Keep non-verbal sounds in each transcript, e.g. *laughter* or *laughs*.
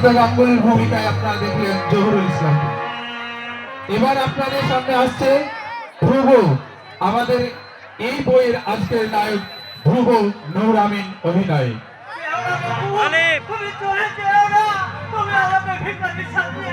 সিদ্ধার্থ গাঙ্গুলির ভূমিকায় আপনারা দেখলেন জহুরুল ইসলাম। এবার আপনাদের সামনে আসছে ধ্রুব আমাদের এই বইয়ের আজকের নায়ক ধ্রুব নূর আমিন অভিনয় তুমি চলে যেও না তুমি আমাকে ভিখারি সাজিয়ে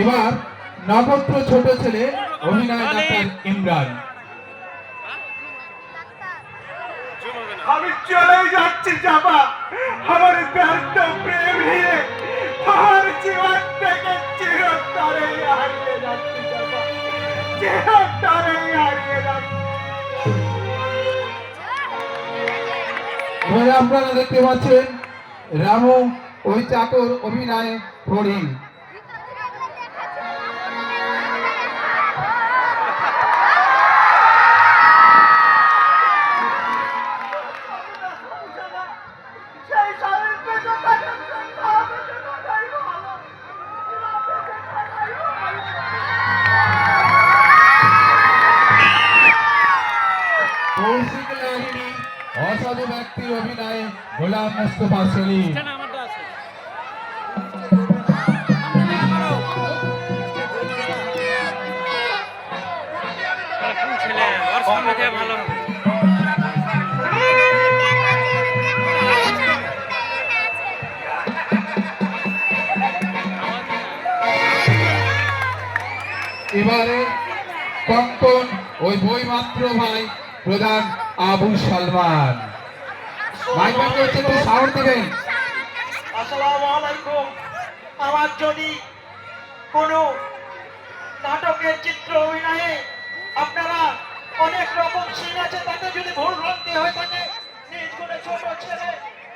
এবার নবত্র ছোট ছেলে অভিনয় ডাক্তার ইমরান। আমি চলেই যাচ্ছি জামা আমার ব্যর্থ প্রেম নিয়ে জীবন থেকে চিরতরে হারিয়ে যাচ্ছি চিরতরে হারিয়ে যাচ্ছি। এবারে আপনারা দেখতে পাচ্ছেন রামু ওই চাকর অভিনয় হরিণ। অসাধু ব্যক্তির অভিনয়ে গোলাম মুস্তফা সেলিম। ভালো এবারে কঙ্কন ওই বই মাত্র ভাই প্রধান আবু সালমান। মাইকম্যান হচ্ছে একটু সাউন্ড দিবেন। আসসালামু আলাইকুম। আমার যদি কোনো নাটকের চিত্র অভিনয়ে আপনারা অনেক রকম সিন আছে তাতে যদি ভুল ভ্রান্তি হয়ে থাকে নিজ করে ছোট ছেলে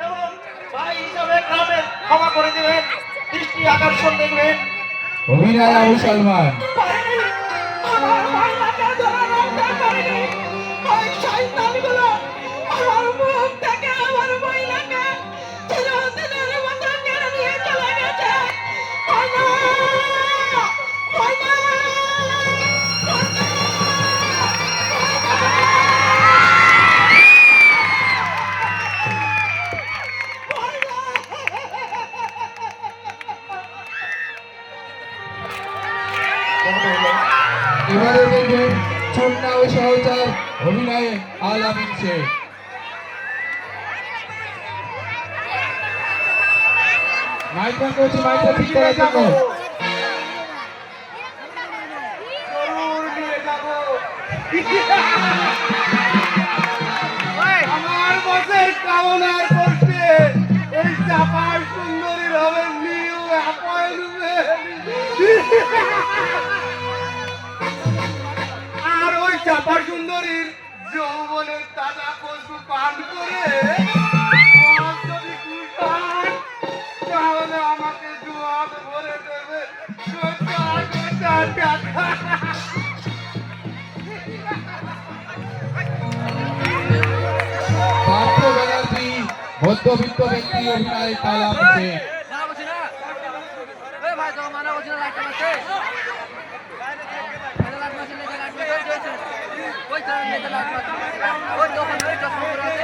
এবং ভাই হিসাবে গ্রামের ক্ষমা করে দেবেন দৃষ্টি আকর্ষণ দেখবেন। অভিনয় আবু সালমান। আমার ভাইটাকে আলামিন শেখ মাইকম্যান করছি মাইকটা ঠিক করার জন্য আমার বসের কামনার করছে এই চাপার সুন্দরী হবে নিউ আর ওই চাপার যৌবনের তাজা কচু পান করে যদি খুশ তাহলে ব্যক্তি অভিনয় কালাম শেখ মানা করছি না এই ভাই তোমার মানা করছি না লাইট মারছে লাইট মারছে লেগে লাইট মারছে ওই তো লেগে লাইট মারছে ওই দোকান ওই চশমা পরে আছে ওই বিড়ি টানছে বিড়ি টানছে না এই মাস্টার মামু তুমি আমাকে বাবা বলে ডাকছো না। আজ থেকে জানব তুই আমার মেয়ে চাপাবো আমার মেয়ে চাপাবো লাইট বন্ধ করে আমি সেই বৃষ্টি চাপাবো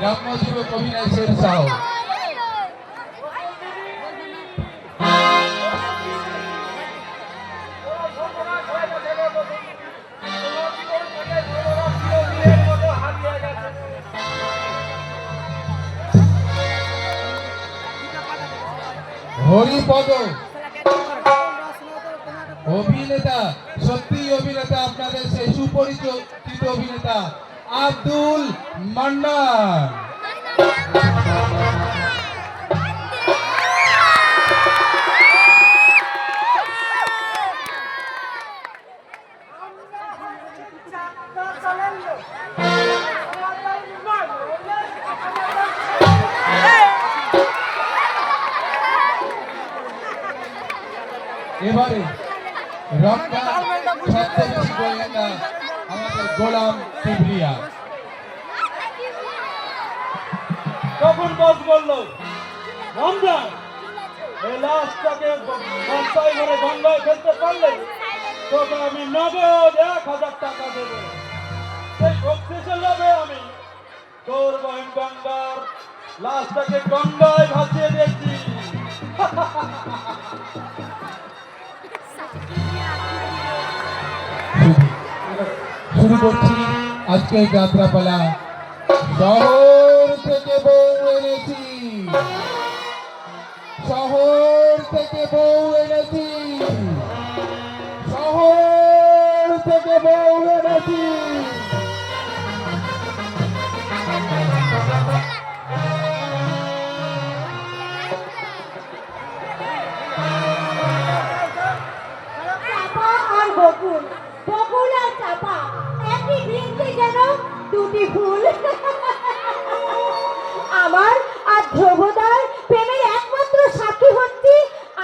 গ্রাম্যজীবক অভিনয় সাহ হরিপদ। অভিনেতা সত্যি অভিনেতা আপনাদের সেই সুপরিচিত অভিনেতা আব্দুল মান্নান। রক্ষা ছদ্মবেশী গোয়েন্দা আমাদের গোলাম কিবরিয়া তখন বস বলল রমজান এই লাশটাকে বস্তায় ভরে গঙ্গায় ফেলতে পারলে তোকে আমি নগদ এক হাজার টাকা দেবো। সেই লাভে আমি। তোর বহিন গঙ্গার লাশটাকে গঙ্গায় ভাসিয়ে দিয়েছি। *laughs* শুরু করছি আজকে যাত্রাপালা শহর থেকে বউ এনেছি শহর থেকে বউ এনেছি শহর থেকে বউ এনেছি চাপা আর আর চাপা। একই বৃন্তে যেন দুটি ফুল। আমার আর ধ্রুবদার প্রেমের একমাত্র সাক্ষী হচ্ছে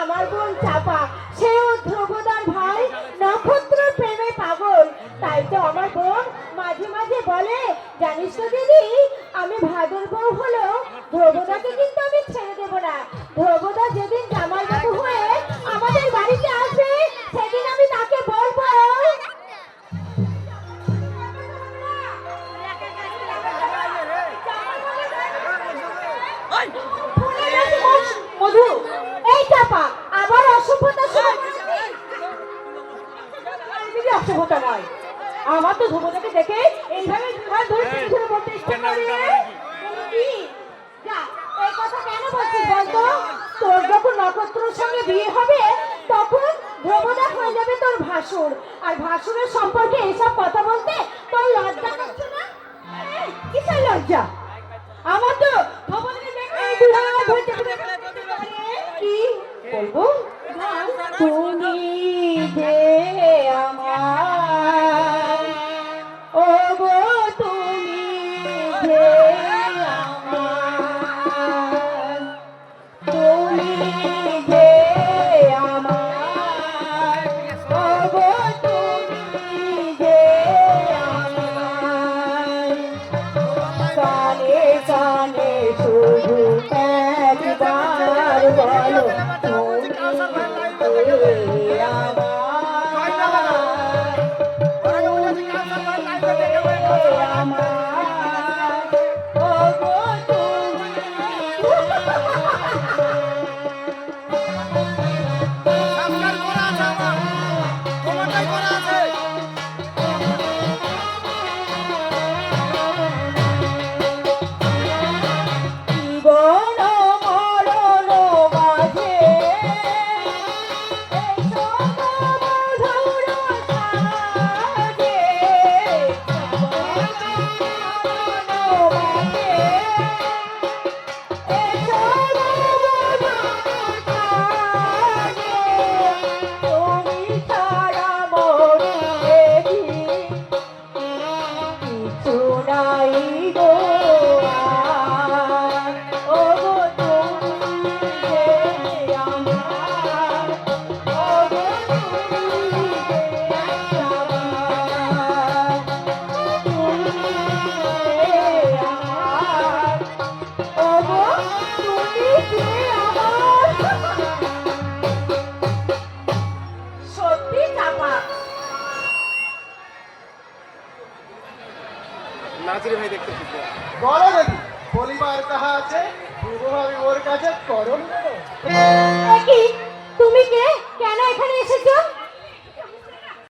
আমার বোন চাপা। সেও ধ্রুবদার ভাই নক্ষত্র প্রেমে পাগল। তাই তো আমার বোন মাঝে মাঝে বলে, জানিস তো দিদি, আমি ভাদর বউ হলো ধ্রুবদাকে কিন্তু আমি ছেড়ে দেবো না। ধ্রুবদা যেদিন মধু এই চাপা আবার অসভ্যতা দিদি অসভ্যতা নয়। আমার তো ধ্রুবতাকে দেখে এইভাবে দুহাত ধরে বলতে ইচ্ছে করে। যা, এই কথা কেন বলছিস বলতো? তোর যখন নক্ষত্রের সঙ্গে বিয়ে হবে তখন ধ্রুবদা হয়ে যাবে তোর ভাসুর। আর ভাসুরের সম্পর্কে এসব কথা বলতে তোর লজ্জা করছে না? কিসের লজ্জা? আমার তো ধ্রুবদাকে দেখে এই দুহাত ধরে চেপে ধরে কি বলব তুমি যে আমার ও গো তুমি যে আমার তুমি যে আমার ও গো তুমি যে আমার কানে কানে তুমি যে বলো দেখি পরিবার তাহা আছে? আমি ওর কাছে করণ কি?